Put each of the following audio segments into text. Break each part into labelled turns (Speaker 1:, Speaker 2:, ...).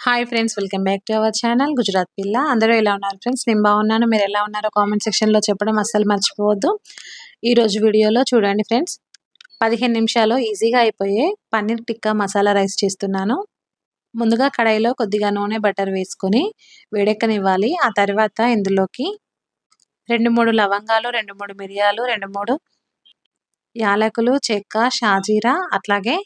Speaker 1: Hi friends welcome back to our channel Gujarat పిల్ల అందరూ ఎలా ఉన్నారు ఫ్రెండ్స్ నేను బాగున్నాను. మీరు ఎలా ఉన్నారో కామెంట్ సెక్షన్లో చెప్పడం అస్సలు మర్చిపోవద్దు. ఈరోజు వీడియోలో చూడండి ఫ్రెండ్స్ పదిహేను నిమిషాలు ఈజీగా అయిపోయే పన్నీర్ టిక్కా మసాలా రైస్ చేస్తున్నాను. ముందుగా కడాయిలో కొద్దిగా నూనె బటర్ వేసుకొని వేడెక్కనివ్వాలి. ఆ తర్వాత ఇందులోకి రెండు మూడు లవంగాలు రెండు మూడు మిరియాలు రెండు మూడు యాలకులు చెక్క షాజీరా అట్లాగే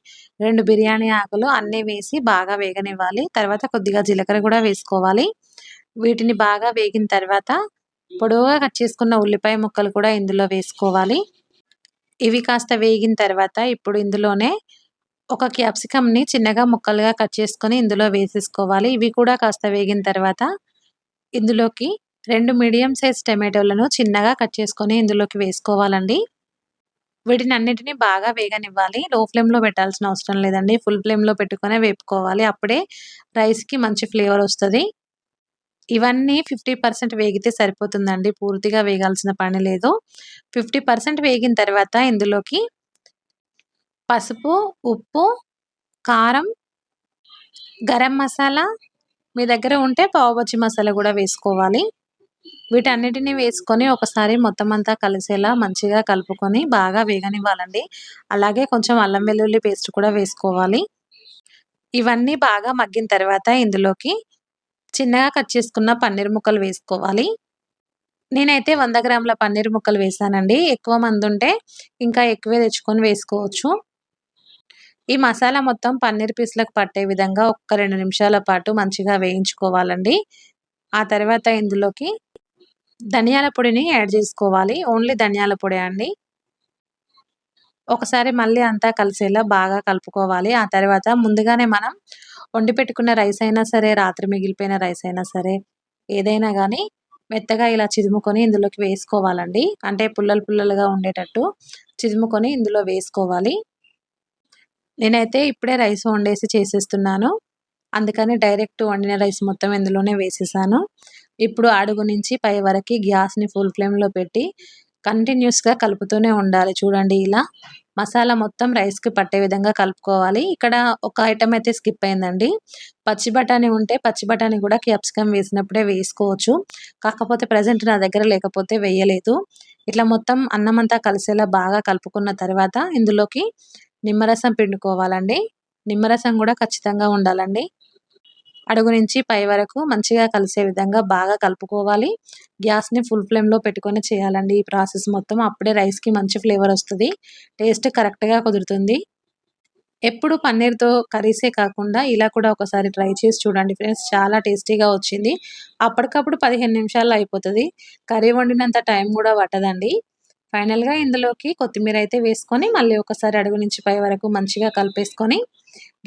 Speaker 1: రెండు బిర్యానీ ఆకులు అన్నీ వేసి బాగా వేగనివ్వాలి. తర్వాత కొద్దిగా జీలకర్ర కూడా వేసుకోవాలి. వీటిని బాగా వేగిన తర్వాత పొడవుగా కట్ చేసుకున్న ఉల్లిపాయ ముక్కలు కూడా ఇందులో వేసుకోవాలి. ఇవి కాస్త వేగిన తర్వాత ఇప్పుడు ఇందులోనే ఒక క్యాప్సికమ్ని చిన్నగా ముక్కలుగా కట్ చేసుకొని ఇందులో వేసేసుకోవాలి. ఇవి కూడా కాస్త వేగిన తర్వాత ఇందులోకి రెండు మీడియం సైజ్ టమాటోలను చిన్నగా కట్ చేసుకొని ఇందులోకి వేసుకోవాలండి. వీటిని అన్నిటిని బాగా వేగనివ్వాలి. లో ఫ్లేమ్లో పెట్టాల్సిన అవసరం లేదండి. ఫుల్ ఫ్లేమ్లో పెట్టుకునే వేపుకోవాలి. అప్పుడే రైస్కి మంచి ఫ్లేవర్ వస్తుంది. ఇవన్నీ ఫిఫ్టీ పర్సెంట్ వేగితే సరిపోతుందండి. పూర్తిగా వేగాల్సిన పని లేదు. ఫిఫ్టీ పర్సెంట్ వేగిన తర్వాత ఇందులోకి పసుపు ఉప్పు కారం గరం మసాలా మీ దగ్గర ఉంటే పావుబచ్చి మసాలా కూడా వేసుకోవాలి. వీటన్నిటిని వేసుకొని ఒకసారి మొత్తం అంతా కలిసేలా మంచిగా కలుపుకొని బాగా వేగనివ్వాలండి. అలాగే కొంచెం అల్లం వెల్లుల్లి పేస్ట్ కూడా వేసుకోవాలి. ఇవన్నీ బాగా మగ్గిన తర్వాత ఇందులోకి చిన్నగా కట్ చేసుకున్న పన్నీర్ ముక్కలు వేసుకోవాలి. నేనైతే వంద గ్రాముల పన్నీర్ ముక్కలు వేసానండి. ఎక్కువ మంది ఉంటే ఇంకా ఎక్కువే తెచ్చుకొని వేసుకోవచ్చు. ఈ మసాలా మొత్తం పన్నీర్ పీస్లకు పట్టే విధంగా ఒక్క రెండు నిమిషాల పాటు మంచిగా వేయించుకోవాలండి. ఆ తర్వాత ఇందులోకి ధనియాల పొడిని యాడ్ చేసుకోవాలి. ఓన్లీ ధనియాల పొడి అండి. ఒకసారి మళ్ళీ అంతా కలిసేలా బాగా కలుపుకోవాలి. ఆ తర్వాత ముందుగానే మనం వండి పెట్టుకున్న రైస్ అయినా సరే రాత్రి మిగిలిపోయిన రైస్ అయినా సరే ఏదైనా కానీ మెత్తగా ఇలా చిదుముకొని ఇందులోకి వేసుకోవాలండి. అంటే పుల్లలు పుల్లలుగా ఉండేటట్టు చిదుముకొని ఇందులో వేసుకోవాలి. నేనైతే ఇప్పుడే రైస్ వండేసి చేసేస్తున్నాను. అందుకని డైరెక్ట్ వండిన రైస్ మొత్తం ఇందులోనే వేసేసాను. ఇప్పుడు అడుగు నుంచి పై వరకు గ్యాస్ని ఫుల్ ఫ్లేమ్లో పెట్టి కంటిన్యూస్గా కలుపుతూనే ఉండాలి. చూడండి ఇలా మసాలా మొత్తం రైస్కి పట్టే విధంగా కలుపుకోవాలి. ఇక్కడ ఒక ఐటమ్ అయితే స్కిప్ అయిందండి. పచ్చి బఠానీ ఉంటే పచ్చి బఠానీ కూడా క్యాప్సికమ్ వేసినప్పుడే వేసుకోవచ్చు. కాకపోతే ప్రజెంట్ నా దగ్గర లేకపోతే వేయలేదు. ఇట్లా మొత్తం అన్నం అంతా కలిసేలా బాగా కలుపుకున్న తర్వాత ఇందులోకి నిమ్మరసం పిండుకోవాలండి. నిమ్మరసం కూడా ఖచ్చితంగా ఉండాలండి. అడుగు నుంచి పై వరకు మంచిగా కలిసే విధంగా బాగా కలుపుకోవాలి. గ్యాస్ని ఫుల్ ఫ్లేమ్లో పెట్టుకొని చేయాలండి ఈ ప్రాసెస్ మొత్తం. అప్పుడే రైస్కి మంచి ఫ్లేవర్ వస్తుంది. టేస్ట్ కరెక్ట్గా కుదురుతుంది. ఎప్పుడు పన్నీర్తో కర్రీసే కాకుండా ఇలా కూడా ఒకసారి ట్రై చేసి చూడండి ఫ్రెండ్స్. చాలా టేస్టీగా వచ్చింది. అప్పటికప్పుడు పదిహేను నిమిషాల్లో అయిపోతుంది. కర్రీ వండినంత టైం కూడా పట్టదండి. ఫైనల్గా ఇందులోకి కొత్తిమీర అయితే వేసుకొని మళ్ళీ ఒకసారి అడుగు నుంచి పై వరకు మంచిగా కలిపేసుకొని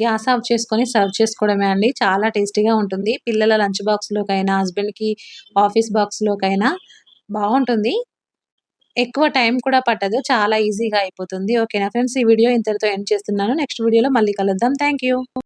Speaker 1: గ్యాస్ ఆఫ్ చేసుకొని సర్వ్ చేసుకోవడమే అండి. చాలా టేస్టీగా ఉంటుంది. పిల్లల లంచ్ బాక్స్లోకైనా హస్బెండ్కి ఆఫీస్ బాక్స్లోకైనా బాగుంటుంది. ఎక్కువ టైం కూడా పట్టదు. చాలా ఈజీగా అయిపోతుంది. ఓకేనా ఫ్రెండ్స్? ఈ వీడియో ఇంతటితో ఎండ్ చేస్తున్నాను. నెక్స్ట్ వీడియోలో మళ్ళీ కలుద్దాం. థ్యాంక్